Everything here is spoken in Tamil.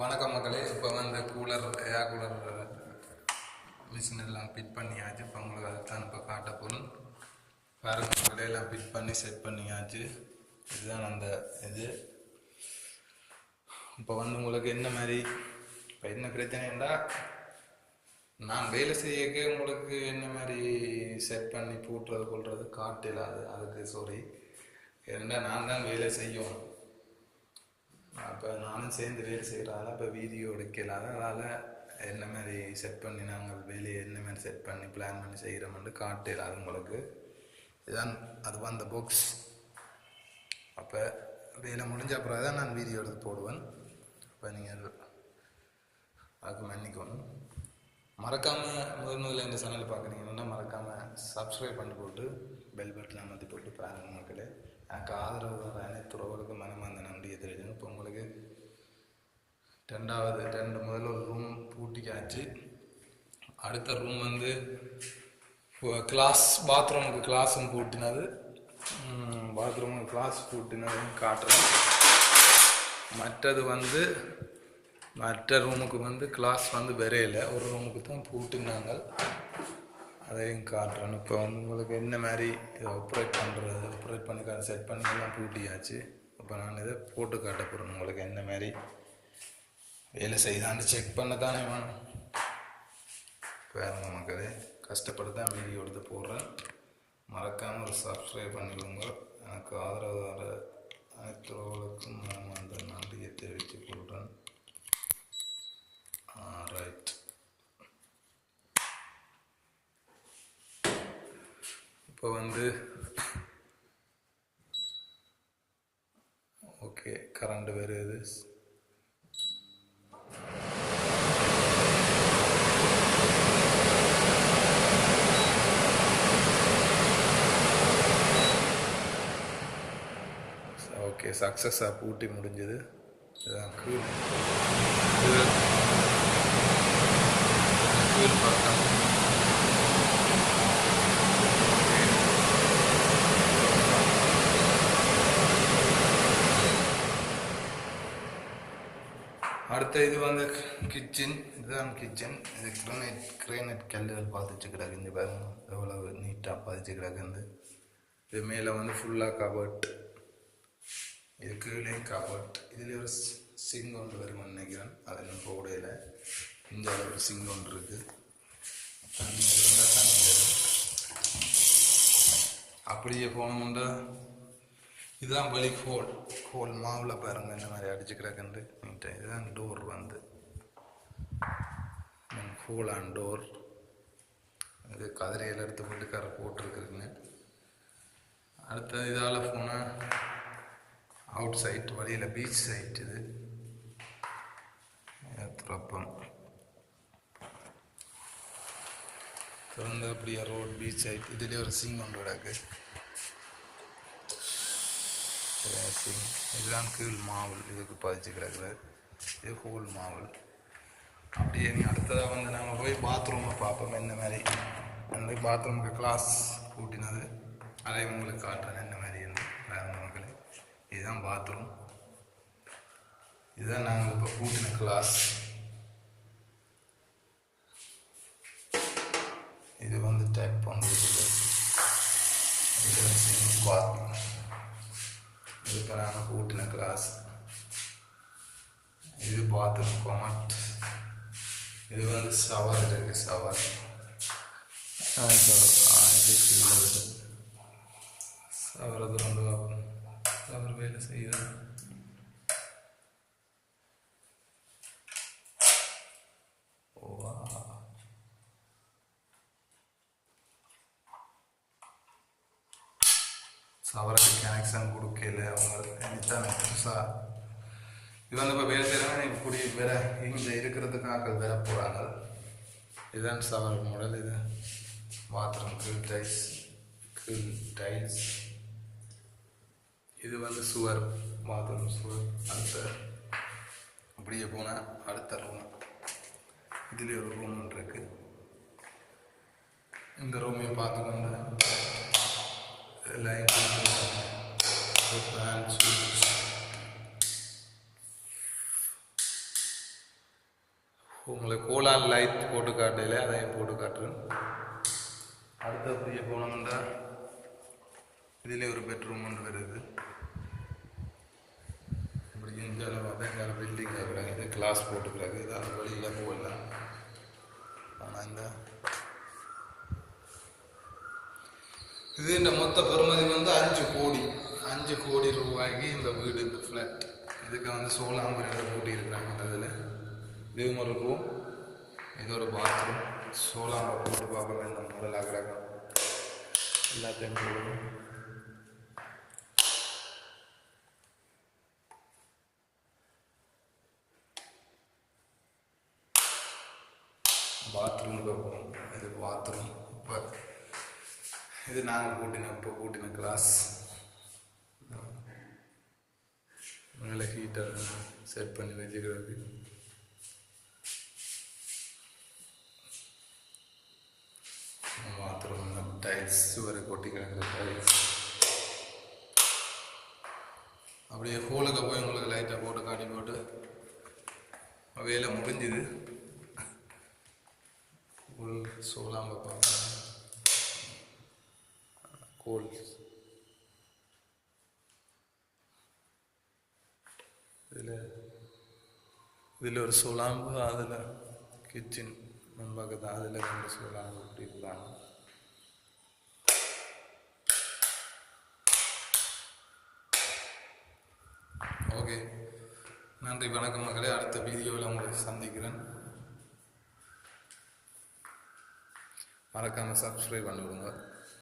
வணக்கம் மக்களே. இப்போ வந்து கூலர் ஏர் கூலர் மிஷின் எல்லாம் ஃபிட் பண்ணியாச்சு. இப்போ உங்களுக்கு அதுதான் இப்போ காட்ட போகிறோம் பாருங்க மக்களே எல்லாம் ஃபிட் பண்ணி செட் பண்ணியாச்சு. இதுதான் அந்த இது. இப்போ வந்து உங்களுக்கு என்ன மாதிரி இப்போ என்ன பிரச்சனைண்டா நான் வேலை செய்யக்க உங்களுக்கு என்ன மாதிரி செட் பண்ணி பூட்டுறது கொள்வது காட்டிலாது அதுக்கு சாரி ஏன்னா நான் தான் வேலை செய்யணும் அப்போ நானும் சேர்ந்து வேலை செய்கிறதால இப்போ வீடியோ எடுக்கலாத அதனால் என்ன மாதிரி செட் பண்ணி நாங்கள் வேலையை என்ன மாதிரி செட் பண்ணி பிளான் பண்ணி செய்கிறோம்னு காட்டல உங்களுக்கு. இதுதான் அது அந்த புக்ஸ் அப்போ வேலை முடிஞ்ச அப்புறம் தான் நான் வீடியோ எடுத்து போடுவேன். அப்போ நீங்கள் அதுக்கு மன்னிக்கணும் மறக்காமல் முதல் முதல்ல இந்த சேனல் பார்க்குறீங்கன்னா மறக்காமல் சப்ஸ்கிரைப் பண்ணி போட்டு பெல் பட்டனை அமர்த்தி போட்டு பாருங்கள் மக்களே எனக்கு ஆதரவு தர அனைத்து உறவுகளுக்கும் மனமார்ந்த நன்றியை தெரிவிக்கணும். இப்போ உங்களுக்கு ரெண்டாவது ரெண்டு முதல்ல ஒரு ரூம் பூட்டிக்காச்சு. அடுத்த ரூம் வந்து கிளாஸ் பாத்ரூமுக்கு கிளாஸும் பூட்டினது. பாத்ரூமுக்கு கிளாஸ் பூட்டினதும் காட்டுறேன். மற்றது வந்து மற்ற ரூமுக்கு வந்து கிளாஸ் வந்து வரையில ஒரு ரூமுக்கு தான் பூட்டினாங்க. அதையும் காட்டுறேன். இப்போ வந்து உங்களுக்கு என்ன மாதிரி இதை ஆப்ரேட் பண்ணுறது ஆப்ரேட் பண்ணி செட் பண்ணி எல்லாம் பூட்டியாச்சு. இப்போ நான் இதை போட்டு காட்ட போகிறேன் உங்களுக்கு என்ன மாதிரி வேலை செய்தான்னு செக் பண்ண தானே வேணும். வேறு மக்களே கஷ்டப்பட்டு தான் வீடியோ எடுத்து போடுறேன். மறக்காமல் ஒரு சப்ஸ்கிரைப் பண்ணிக்கோங்க. எனக்கு ஆதரவு தர அனைத்து உறவுகளுக்கும் நான் அந்த நன்றியை தெரிவித்துக் கொள்கிறேன் ரைட் இப்போ வந்து ஓகே கரண்ட் வருது ஓகே சக்ஸஸாக பூட்டி முடிஞ்சது. இதுதான் கீழ் கீழ் அடுத்த இது வந்து கிச்சன் இதுதான் கிச்சன் இது கிரனைட் கிரேனைட் கல்லுகள் பதிச்சு கிடக்கு. இங்கே பாருங்க எவ்வளவு நீட்டாக பதிச்சு கிடக்குது இது மேலே வந்து ஃபுல்லாக கபர்ட் இது கீழே கபர்ட் இதில் ஒரு சிங் ஒன்று வருமானு நினைக்கிறேன். அது இன்னும் போடையில் இந்த ஒரு சிங் ஒன்று இருக்குது தண்ணி இருந்தால் தண்ணி வரும். அப்படியே போனோம்னா இதுதான் வழி ஹோல் ஹோல் மாவில் பாருங்க இந்த மாதிரி அடிச்சு கிடக்குண்டு நீட்டாக இதுதான் டோர் வந்து. Hole and door. இது கதிரையில் எடுத்து வீட்டுக்காரர் கரை அடுத்தது இதால் போனால் அவுட் சைட் வழியில் பீச் சைட் இது. திறப்பம். திறந்த அப்படியே ரோட் பீச் சைட் இதுலேயே ஒரு சிங் ஒன்று கிடக்கு. சிங் இதுதான் கீழ் மாவல். இதுக்கு பதிச்சு கிடக்குறது இது ஹோல் மாவல். அப்படியே அடுத்ததாக வந்து நாங்கள் போய் பாத்ரூமை பார்ப்போம் என்ன மாதிரி. அந்த பாத்ரூமுக்கு கிளாஸ் கூட்டினது. அதை உங்களுக்கு காட்டுறேன் இந்த மாதிரி மக்களே. இதுதான் பாத்ரூம் இதுதான் நாங்கள் இப்போ கூட்டின கிளாஸ் இது வந்து டைப் பண்ணுறது இது பாத்ரூம் இது இப்போ நாங்கள் கூட்டின கிளாஸ் இது பாத்ரூம் கொமட் இது வந்து ஷவர் இருக்கு ஷவர் இது கீழே வருது ஷவர் அது ரெண்டு ஷவர் வேலை செய்யுது ஷவருக்கு கனெக்ஷன் கொடுக்கல. அவங்க தனித்தானே புதுசாக இது வந்து இப்போ வேலை செய்கிறாங்க குடி வேற இங்கே இருக்கிறதுக்காக வேற போகிறாங்க இதுதான் சவர் மாடல் இது பாத்ரூம் கீழ் டைல்ஸ் கீழ் டைல்ஸ் இது வந்து சுவர் பாத்ரூம் சுவர் அடுத்த அப்படியே போனால் அடுத்த ரூம் இதுலேயே ஒரு ரூம் இருக்குது இந்த ரூமையும் பார்த்துக்கோங்க. லைட் ஃபேன் உங்களுக்கு கோலான் லைட் போட்டு காட்டையில் அதையும் போட்டு காட்டுறேன். அடுத்தபடியே போனோம்னா இதிலே ஒரு பெட்ரூம் ஒன்று வருது. இப்படி இந்த அதங்கால பில்டிங் இருக்கிறாங்க இது கிளாஸ் போட்டுக்கிறாங்க இது அது வழியில் போகலாம். ஆனால் இந்த இது இந்த மொத்த பெறுமதி வந்து அஞ்சு கோடி. அஞ்சு கோடி ரூபாய்க்கு இந்த வீடு இந்த ஃப்ளாட் இதுக்கு வந்து சோலாம்பரியில் கூட்டி இருக்கிறாங்க இந்த இதில் இதுவும் ஒரு ரூம் இது ஒரு பாத்ரூம் சோலாம்பர் போட்டு பார்க்கணும் இந்த முதல் ஆகிறாங்க எல்லாத்தையும் போடுவோம் பாத்ரூமுக்கு போகணும். இது பாத்ரூம் இப்போ இது நாங்கள் கூட்டின இப்போ கூட்டின கிளாஸ் மேலே ஹீட்டர் செட் பண்ணி வச்சுக்கிறது. பாத்ரூம் டைல்ஸ் சுவர் கொட்டி கிடக்கிற டைல்ஸ் அப்படியே ஹோலுக்கு போய் உங்களுக்கு லைட்டாக போட்டு காட்டி போட்டு வேலை முடிஞ்சுது. உள் சோலாம்ப பார்க்கலாம் கோல்ஸ் இதில் இதில் ஒரு சுழாம்பு அதில் கிச்சன் முன்பக்கத்து அதில் ரெண்டு சுழாம்பு இப்படி ஓகே. நன்றி வணக்கம் மகளே. அடுத்த வீடியோவில் உங்களுக்கு சந்திக்கிறேன். மறக்காமல் சப்ஸ்கிரைப் பண்ணி விடுங்க